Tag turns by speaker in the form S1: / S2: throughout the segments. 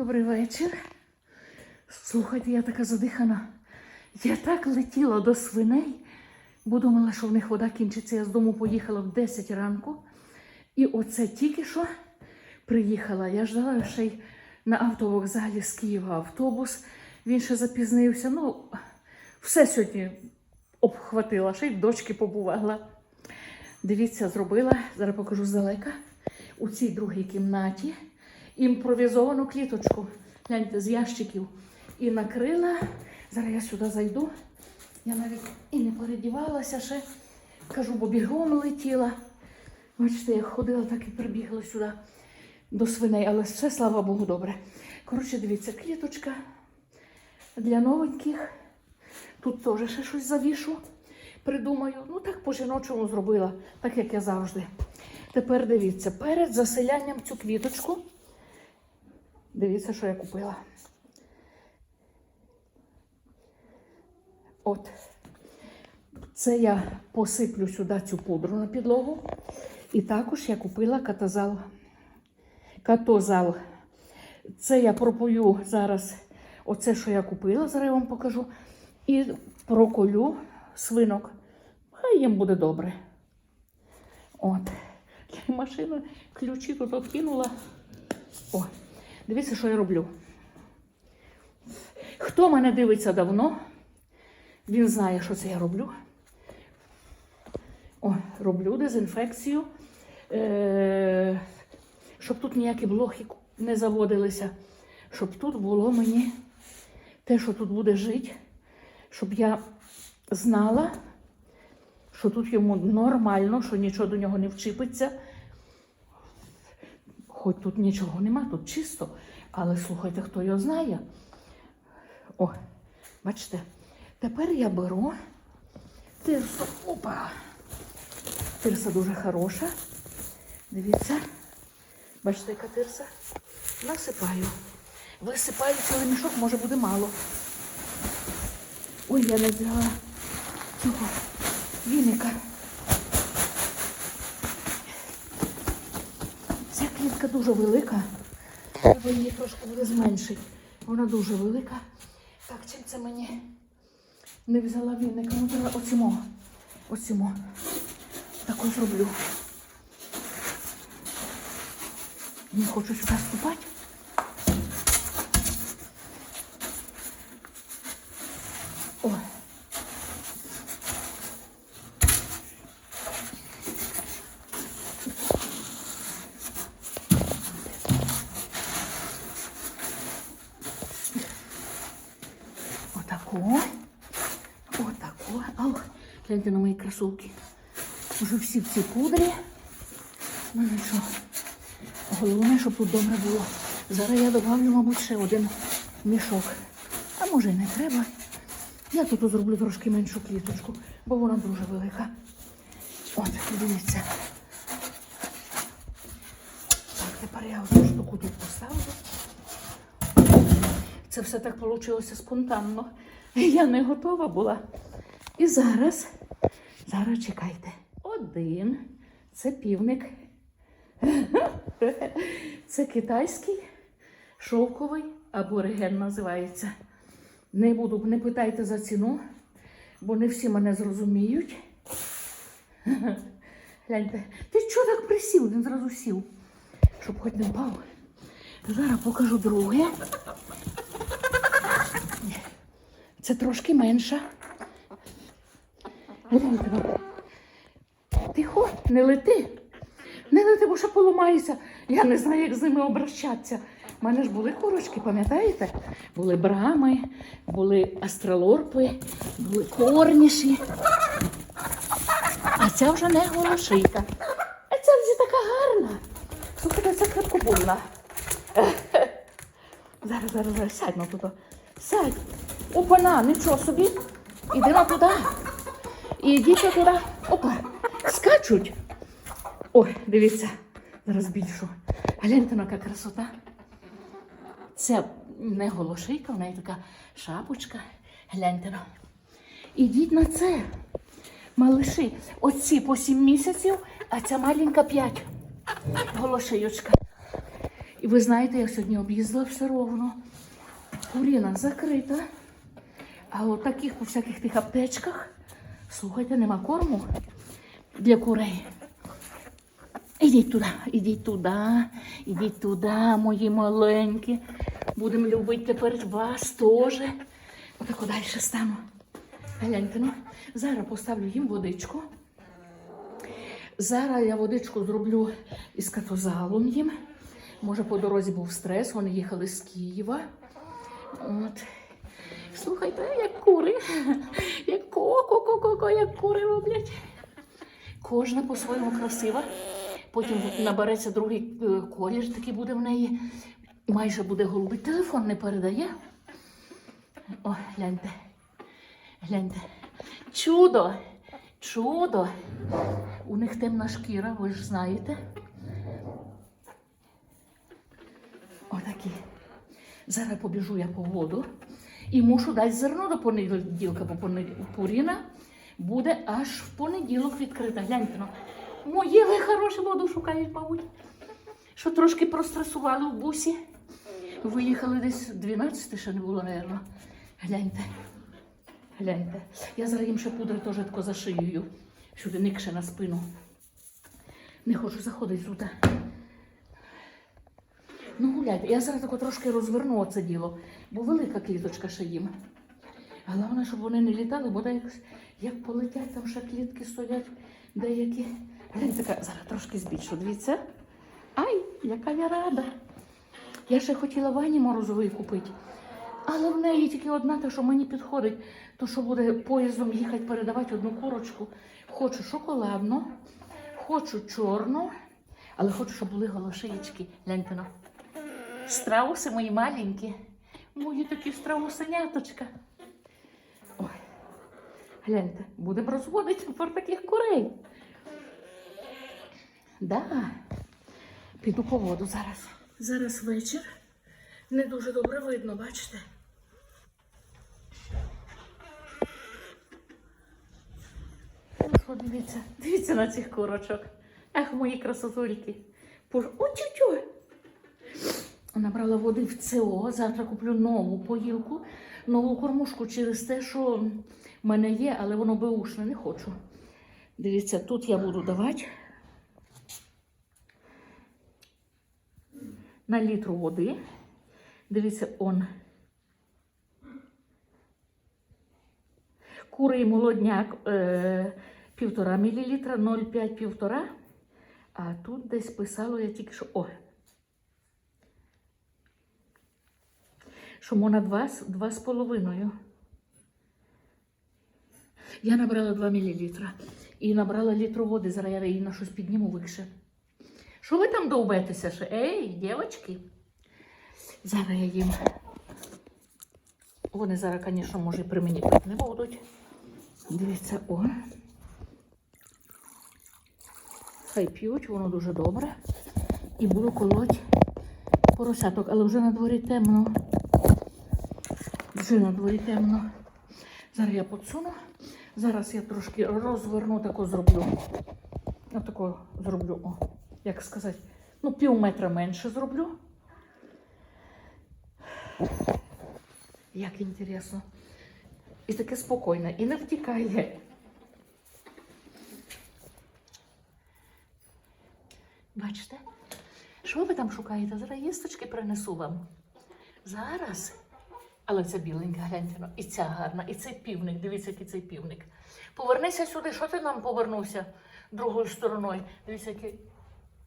S1: Добрий вечір. Слухайте, я така задихана. Я так летіла до свиней, бо думала, що в них вода кінчиться. Я з дому поїхала в 10 ранку. І оце тільки що приїхала. Я ждала ще й на автовокзалі з Києва автобус. Він ще запізнився. Ну, все сьогодні обхватила, ще й дочки побувала. Дивіться, зробила, зараз покажу здалека, у цій другій кімнаті імпровізовану кліточку. Гляньте, з ящиків. І накрила. Зараз я сюди зайду. Я навіть і не передівалася ще. Кажу, бо бігом летіла. Бачите, як ходила, так і прибігла сюди до свиней, але все, слава Богу, добре. Коротше, дивіться, кліточка для новеньких. Тут теж ще щось завішу, придумаю. Ну так по-жіночому зробила, так як я завжди. Тепер дивіться, перед заселянням цю квіточку. Дивіться, що я купила. От. Це я посиплю сюди цю пудру на підлогу. І також я купила катазал. Катозал. Це я пропою зараз оце, що я купила, зараз я вам покажу. І проколю свинок. Хай їм буде добре. От. Машину ключі тут откинула. О, дивіться, що я роблю. Хто мене дивиться давно, він знає, що це я роблю. О, роблю дезінфекцію, е- щоб тут ніякі блохи не заводилися, щоб тут було мені те, що тут буде жити, щоб я знала, що тут йому нормально, що нічого до нього не вчипиться. Хоч тут нічого нема, тут чисто, але слухайте, хто його знає. О, бачите, тепер я беру тирсу. Опа! Тирса дуже хороша. Дивіться, бачите, яка тирса? Насипаю. Висипаю цілий мішок, може буде мало. Ой, я не взяла цього віника. Ця клітка дуже велика. Треба її трошки буде зменшити. Вона дуже велика. Так, чим це мені не взяла віник? Ну, треба оцьому. Оцьому. Таку зроблю. Не хочу сюди вступати. О. Отако. Отако. Ау, гляньте на мої кросовки. Уже всі в цій пудрі. Ну нічого. Головне, щоб тут добре було. Зараз я добавлю, мабуть, ще один мішок. А може й не треба. Я тут зроблю трошки меншу кліточку, бо вона дуже велика. От, дивіться. Так, тепер я одну штуку тут поставлю. Це все так вийшло спонтанно. Я не готова була. І зараз, зараз чекайте. Один. Це півник. Це китайський шовковий абориген називається. Не буду, не питайте за ціну, бо не всі мене зрозуміють. Гляньте, ти чого так присів? Він зразу сів, щоб хоч не впав. Зараз покажу друге. Це трошки менша. Гляньте. Тихо, не лети. Не лети, бо ще поламаєшся. Я не знаю, як з ними обращатися. У мене ж були курочки, пам'ятаєте? Були брами, були астролорпи, були корніші. А ця вже не голошийка. А ця вже така гарна. Слухайте, це краткобульна. Зараз, зараз, зараз, сядь на туди. Сядь. Опана, нічого собі. На туди. І на туди. Опа. Скачуть. Ой, дивіться, зараз більшу. Гляньте, яка красота. Це не голошийка, в неї така шапочка. Гляньте. Ідіть на це. Малиші. Оці по 7 місяців, а ця маленька 5. Голошийочка. І ви знаєте, я сьогодні об'їздила все ровно. Куріна закрита. А от таких по всяких тих аптечках, слухайте, нема корму для курей. Ідіть туди, ідіть туди, ідіть туди, мої маленькі. Будемо любити тепер вас теж. Отако далі стану. Гляньте, ну, зараз поставлю їм водичку. Зараз я водичку зроблю із катозалом їм. Може, по дорозі був стрес, вони їхали з Києва. От. Слухайте, як кури, як ко-ко-ко-ко, як кури роблять. Кожна по-своєму красива. Потім набереться другий е, колір, такий буде в неї. Майже буде голубий. Телефон не передає. О, гляньте. Гляньте. Чудо! Чудо! У них темна шкіра, ви ж знаєте. Отакі. Зараз побіжу я по воду і мушу дати зерно до понеділка, бо Пуріна буде аж в понеділок відкрита. Гляньте, ну. Мої ви хороші воду шукають, мабуть. Що трошки простресували в бусі. Виїхали десь 12 ще не було, напевно. Гляньте. Гляньте. Я зараз їм ще пудри теж тако зашиюю. Сюди никше на спину. Не хочу заходити туди. Ну, гуляйте. Я зараз тако трошки розверну оце діло, бо велика кліточка ще їм. Головне, щоб вони не літали, бо як, як полетять, там ще клітки стоять деякі. Гляньте, така, зараз трошки збільшу. Дивіться. Ай, яка я рада. Я ще хотіла Вані морозової купити. Але в неї тільки одна, та що мені підходить, то що буде поїздом їхати передавати одну курочку. Хочу шоколадну, хочу чорну, але хочу, щоб були голошиєчки. Гляньте на. Страуси мої маленькі. Мої такі страусеняточка. Ой. Гляньте, будемо розводити тепер таких курей. Да. Піду по воду зараз. Зараз вечір. Не дуже добре видно, бачите? Дивіться, дивіться на цих курочок. Ах, мої красотульки. Пож... О, тю Набрала води в ЦО. Завтра куплю нову поїлку, нову кормушку через те, що в мене є, але воно беушне, не хочу. Дивіться, тут я буду давати на літру води. Дивіться, он. Курий молодняк е, півтора мілілітра, 0,5 півтора. А тут десь писало, я тільки що. О. Що можна два, з- два з половиною. Я набрала 2 мілілітра і набрала літру води, зараз я її на щось підніму вище. Що ви там довбетеся? Ей, дівчатки? Зараз я їм. Вони зараз, звісно, може, при мені пити не будуть. Дивіться, о. Хай п'ють, воно дуже добре. І буду колоть поросяток, але вже на дворі темно. Вже на дворі темно. Зараз я подсуну. Зараз я трошки розверну, тако зроблю. Отако зроблю, о, як сказати, ну, пів метра менше зроблю. Як інтересно. І таке спокійне, і не втікає. Бачите? Що ви там шукаєте? Зараз їсточки принесу вам. Зараз. Але це біленька, гляньте. ну, І ця гарна, і цей півник. Дивіться, який цей півник. Повернися сюди, що ти нам повернувся другою стороною? Дивіться, яке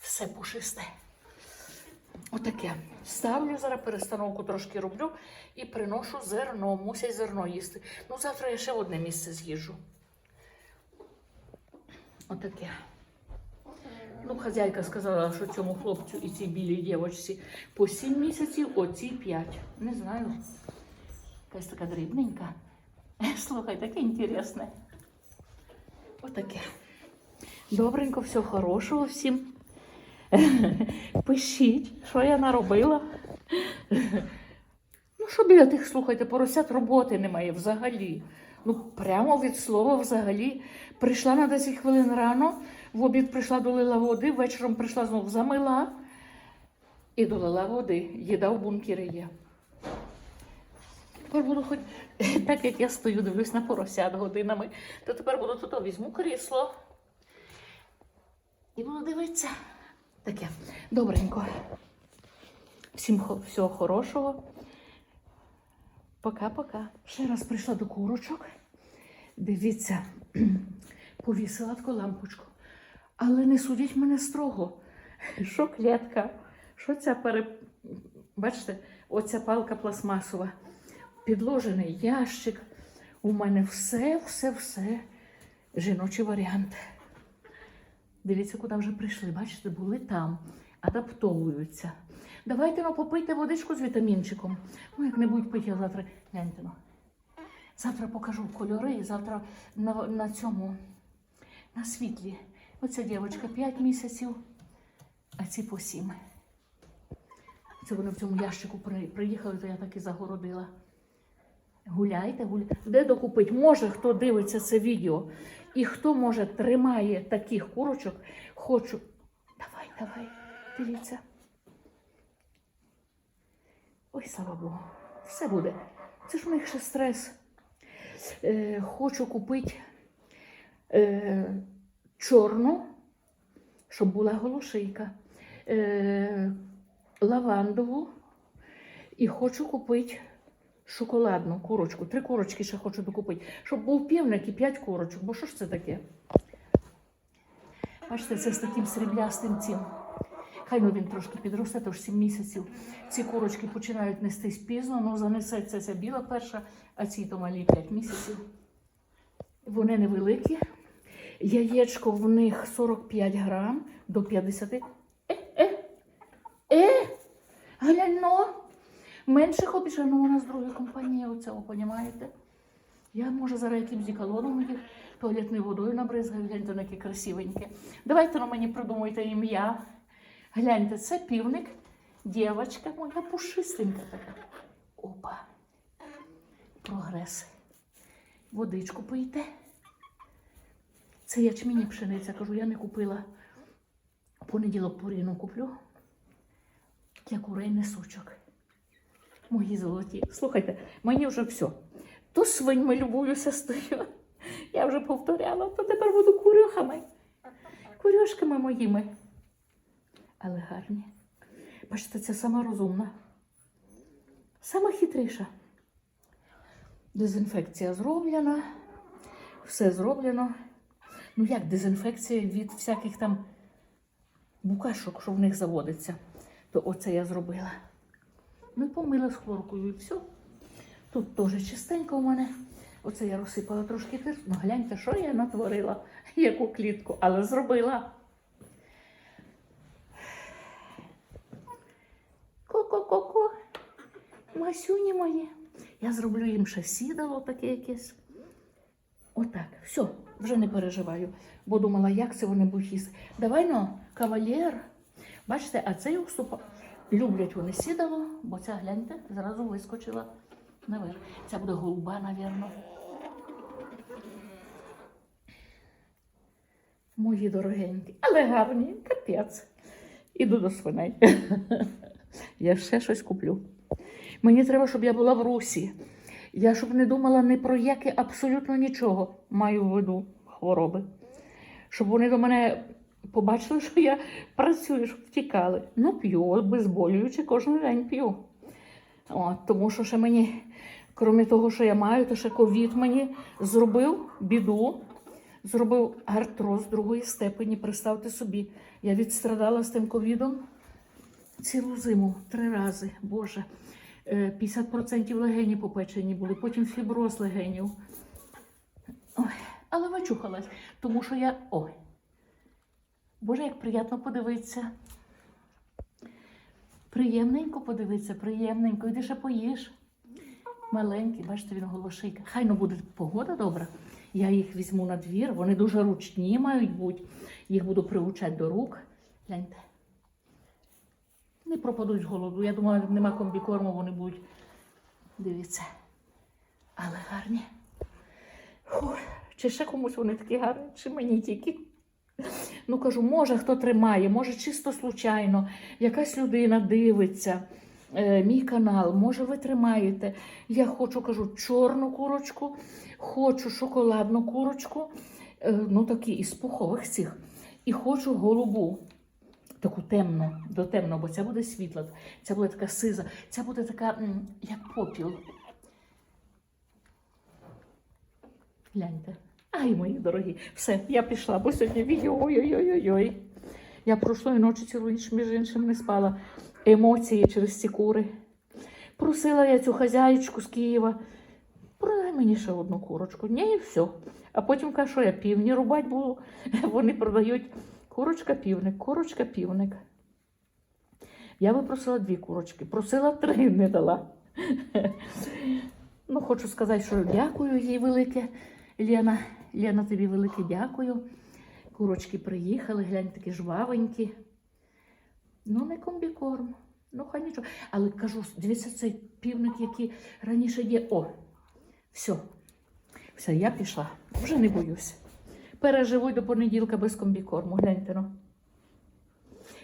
S1: все пушисте. Отаке. Ставлю зараз перестановку трошки роблю і приношу зерно. Мусять зерно їсти. Ну, завтра я ще в одне місце з'їжджу. Отаке. Ну, хазяйка сказала, що цьому хлопцю і цій білій дівочці по 7 місяців, оці 5. Не знаю. Якась така дрібненька. Слухай, таке інтересне. Отаке. Добренько, всього хорошого всім. Пишіть, що я наробила. Ну, що біля тих, слухайте, поросят роботи немає взагалі. Ну, прямо від слова взагалі. Прийшла на 10 хвилин рано, в обід прийшла, долила води, вечором прийшла знову замила. і долила води. Їда в бункері є. Тепер буду хоч, так як я стою, дивлюсь на поросят годинами, то тепер буду тут візьму крісло. І буду дивитися. Таке. Добренько. Всім всього хорошого. Пока-пока. Ще раз прийшла до курочок. Дивіться, повісила таку лампочку. Але не судіть мене строго. Що клітка? Що ця пере... Бачите, оця палка пластмасова. Підложений ящик. У мене все, все, все. Жіночий варіант. Дивіться, куди вже прийшли. Бачите, були там, адаптовуються. Давайте ну, попийте водичку з вітамінчиком. Ну, як не будуть пити, завтра. Гляньте ну. Завтра покажу кольори, і завтра на, на цьому, на світлі. Оця дівчинка 5 місяців, а ці по 7. Це вони в цьому ящику приїхали, то я так і загородила. Гуляйте, гуляйте. Де докупити? Може, хто дивиться це відео і хто може тримає таких курочок, хочу. Давай, давай, дивіться. Ой, слава Богу, все буде. Це ж у них ще стрес. Е, хочу купити е, чорну, щоб була голошийка, е, лавандову і хочу купити шоколадну курочку. Три курочки ще хочу докупити, щоб був півник і п'ять курочок. Бо що ж це таке? Бачите, це з таким сріблястим цим. Хай ну він трошки підросте, тож 7 місяців. Ці курочки починають нестись пізно, ну занесеться ця біла перша, а ці то малі 5 місяців. Вони невеликі. Яєчко в них 45 грам до 50. Е, е, е, глянь, ну, менших обіжа, ну вона з другої компанії оцього, понімаєте? Я, може, зараз якимсь діколоном їх туалетною водою набризгаю, гляньте, які красивенькі. Давайте на мені придумайте ім'я. Гляньте, це півник, дівчинка моя пушистенька така. Опа. Прогрес. Водичку пийте. Це ячмінь пшениця. Кажу, я не купила. Понеділок поріну куплю. Для курей несучок. Мої золоті. Слухайте, мені вже все. То свиньми любуюся стою. Я вже повторяла, то тепер буду курюхами. Курюшками моїми. Але гарні. Бачите, це сама розумна. Сама хитріша. Дезінфекція зроблена. Все зроблено. Ну як дезінфекція від всяких там букашок, що в них заводиться. То оце я зробила. Ну помила з хлоркою і все. Тут теж чистенько у мене. Оце я розсипала трошки тирсу. Ну гляньте, що я натворила, яку клітку, але зробила. Ко-ко-ко-ко. Масюні мої. Я зроблю їм ще сідало таке якесь. Отак, все, вже не переживаю, бо думала, як це вони будуть їсти. Давай ну, кавалер. Бачите, а цей уступа. Люблять вони сідало, бо ця, гляньте, зразу вискочила наверх. Ця буде голуба, напевно. Мої дорогенькі, але гарні, капець. Іду до свиней. Я ще щось куплю. Мені треба, щоб я була в русі. Я щоб не думала ні про яке абсолютно нічого маю в виду хвороби. Щоб вони до мене побачили, що я працюю, щоб втікали. Ну, п'ю, обезболюючи, кожен день п'ю. От, тому що ще мені, крім того, що я маю, то ще ковід мені зробив біду, зробив артроз другої степені. Представте собі, я відстрадала з тим ковідом цілу зиму три рази. Боже. Е, 50% легенів попечені були, потім фіброз легенів. Ой, але вичухалась, тому що я. Ой. Боже, як приємно подивитися. Приємненько подивитися, приємненько. Іди ще поїж. Маленький, бачите, він голошийка. Хай ну буде погода добра. Я їх візьму на двір, вони дуже ручні мають бути. Їх буду приучати до рук. Гляньте. Не пропадуть з голоду. Я думаю, нема комбікорму, вони будуть. Дивіться. Але гарні. Фу, чи ще комусь вони такі гарні, чи мені тільки. Ну кажу, може хто тримає, може чисто случайно, якась людина дивиться е, мій канал, може ви тримаєте. Я хочу, кажу, чорну курочку, хочу шоколадну курочку, е, ну такі із пухових цих, і хочу голубу. Таку темну, до темного, бо ця буде світла, ця буде така сиза, ця буде така, як попіл. Гляньте. Ай, мої дорогі, все, я пішла, бо сьогодні відео ой-ой-ой-ой. Я прошлої ночі цілу ніч, між іншим, не спала. Емоції через ці кури. Просила я цю хазяєчку з Києва. Продай мені ще одну курочку. Ні, і все. А потім каже, що я півні рубати буду. Вони продають курочка півник, курочка півник. Я випросила дві курочки, просила три, не дала. Ну, хочу сказати, що дякую їй велике. Лена, Лена, тобі велике дякую. Курочки приїхали, глянь, такі жвавенькі. Ну, не комбікорм. Ну, хай нічого. Але кажу, дивіться, цей півник, який раніше є. О, все. Все, я пішла. Вже не боюсь. Переживу до понеділка без комбікорму. Гляньте ну.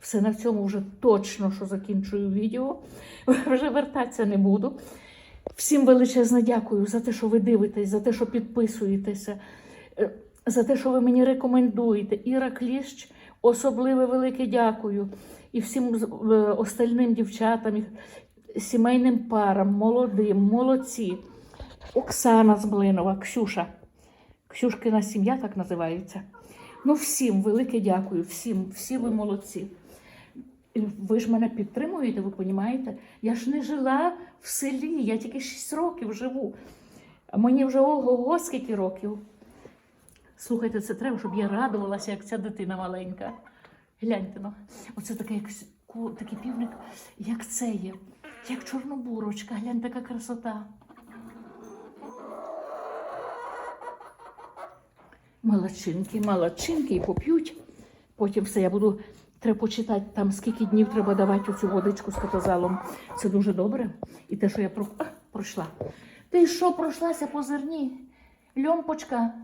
S1: Все на цьому вже точно, що закінчую відео. Вже вертатися не буду. Всім величезне дякую за те, що ви дивитесь, за те, що підписуєтеся, за те, що ви мені рекомендуєте. Іра Кліщ, особливе велике дякую. І всім е, остальним дівчатам, сімейним парам, молодим, молодці. Оксана з Млинова, Ксюша. Ксюшкина сім'я так називається. Ну, всім велике дякую, всім, всі ви молодці. Ви ж мене підтримуєте, ви розумієте? Я ж не жила в селі, я тільки 6 років живу. Мені вже ого-го скільки років. Слухайте, це треба, щоб я радувалася, як ця дитина маленька. Гляньте, ну, оце таке, як такий півник, як це є, як чорнобурочка. Гляньте, яка красота. Молодчинки, молодчинки і поп'ють. Потім все я буду. Треба почитати там, скільки днів треба давати цю водичку з катазалом. Це дуже добре. І те, що я про... а, пройшла. Ти що пройшлася по зерні? Льомпочка.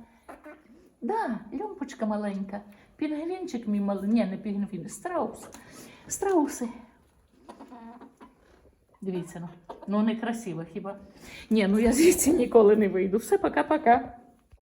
S1: Да, льомпочка маленька. Пінгвінчик мій малий. Ні, не пінгвін, страус. Страуси. Дивіться, ну, ну красиво хіба. Ні, ну я звідси ніколи не вийду. Все, пока-пока.